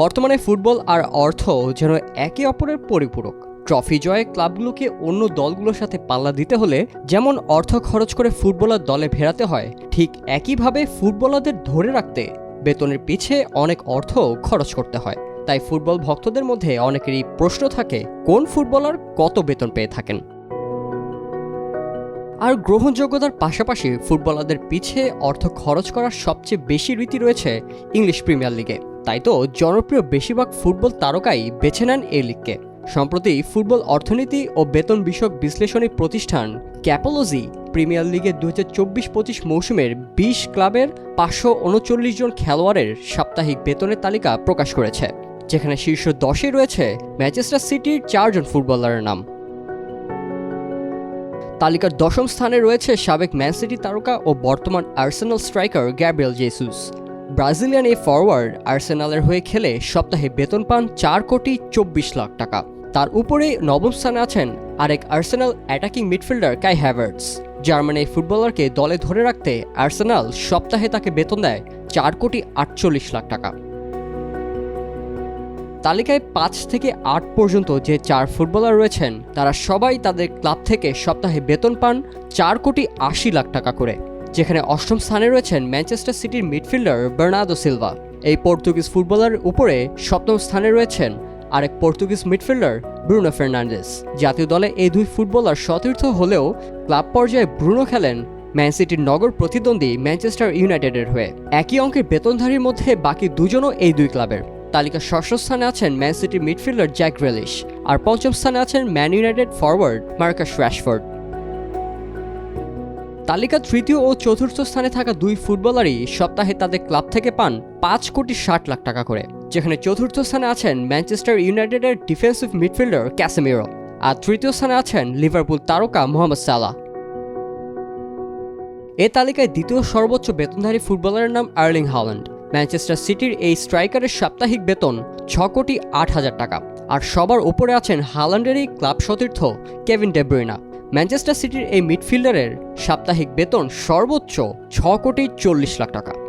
বর্তমানে ফুটবল আর অর্থ যেন একে অপরের পরিপূরক। ট্রফি জয়ে ক্লাবগুলোকে অন্য দলগুলোর সাথে পাল্লা দিতে হলে যেমন অর্থ খরচ করে ফুটবলার দলে ভেড়াতে হয়, ঠিক একইভাবে ফুটবলারদের ধরে রাখতে বেতনের পিছে অনেক অর্থ খরচ করতে হয়। তাই ফুটবল ভক্তদের মধ্যে অনেকেরই প্রশ্ন থাকে, কোন ফুটবলার কত বেতন পেয়ে থাকেন? আর গ্রহণযোগ্যতার পাশাপাশি ফুটবলারদের পিছে অর্থ খরচ করার সবচেয়ে বেশি রীতি রয়েছে ইংলিশ প্রিমিয়ার লিগে। তাই তো জনপ্রিয় বেশিরভাগ ফুটবল তারকাই বেছে নেন এই লিগকে। সম্প্রতি ফুটবল অর্থনীতি ও বেতন বিষয়ক বিশ্লেষণী প্রতিষ্ঠান ক্যাপোলজি প্রিমিয়ার লিগে দু হাজার চব্বিশ পঁচিশ মৌসুমের বিশ ক্লাবের পাঁচশো উনচল্লিশ জন খেলোয়াড়ের সাপ্তাহিক বেতনের তালিকা প্রকাশ করেছে, যেখানে শীর্ষ দশে রয়েছে ম্যানচেস্টার সিটির চারজন ফুটবলারের নাম। তালিকার দশম স্থানে রয়েছে সাবেক ম্যান সিটি তারকা ও বর্তমান Arsenal striker Gabriel Jesus. Brazilian এই ফরওয়ার্ড আর্সেনালের হয়ে খেলে সপ্তাহে বেতন পান চার কোটি চব্বিশ লাখ টাকা। তার উপরে নবম স্থানে আছেন আরেক Arsenal attacking midfielder Kai Havertz Germany ফুটবলারকে দলে ধরে রাখতে আর্সেনাল সপ্তাহে তাকে বেতন দেয় চার কোটি আটচল্লিশ লাখ টাকা। তালিকায় পাঁচ থেকে আট পর্যন্ত যে চার ফুটবলার রয়েছেন, তারা সবাই তাদের ক্লাব থেকে সপ্তাহে বেতন পান চার কোটি আশি লাখ টাকা করে। যেখানে অষ্টম স্থানে রয়েছেন ম্যানচেস্টার সিটির মিডফিল্ডার বার্নাদো সিলভা। এই পর্তুগিজ ফুটবলার উপরে সপ্তম স্থানে রয়েছেন আরেক পর্তুগিজ মিডফিল্ডার ব্রুনো ফার্নান্ডেস জাতীয় দলে এই দুই ফুটবলার সতীর্থ হলেও ক্লাব পর্যায়ে ব্রুনো খেলেন ম্যান সিটির নগর প্রতিদ্বন্দ্বী ম্যানচেস্টার ইউনাইটেডের হয়ে। একই অঙ্কের বেতনধারীর মধ্যে বাকি দুজনও এই দুই ক্লাবের। তালিকার ষষ্ঠ স্থানে আছেন ম্যান সিটির মিডফিল্ডার জ্যাক রেলিশ আর পঞ্চম স্থানে আছেন Man United forward Marcus Rashford তালিকা তৃতীয় ও চতুর্থ স্থানে থাকা দুই ফুটবলারই সপ্তাহে তাদের ক্লাব থেকে পান পাঁচ কোটি ষাট লাখ টাকা করে, যেখানে চতুর্থ স্থানে আছেন ম্যানচেস্টার ইউনাইটেডের ডিফেন্সিভ মিডফিল্ডার ক্যাসেমিরো আর তৃতীয় স্থানে আছেন লিভারপুল তারকা মোহাম্মদ সালাহ। এ তালিকায় দ্বিতীয় সর্বোচ্চ বেতনধারী ফুটবলারের নাম আর্লিং হল্যান্ড ম্যানচেস্টার সিটির এই স্ট্রাইকারের সাপ্তাহিক বেতন ছ কোটি আট হাজার টাকা। আর সবার উপরে আছেন হালান্ডেরই ক্লাব সতীর্থ কেভিন ডেব্রুইনা। ম্যানচেস্টার সিটির এই মিডফিল্ডারের সাপ্তাহিক বেতন সর্বোচ্চ ছ কোটি চল্লিশ লাখ টাকা।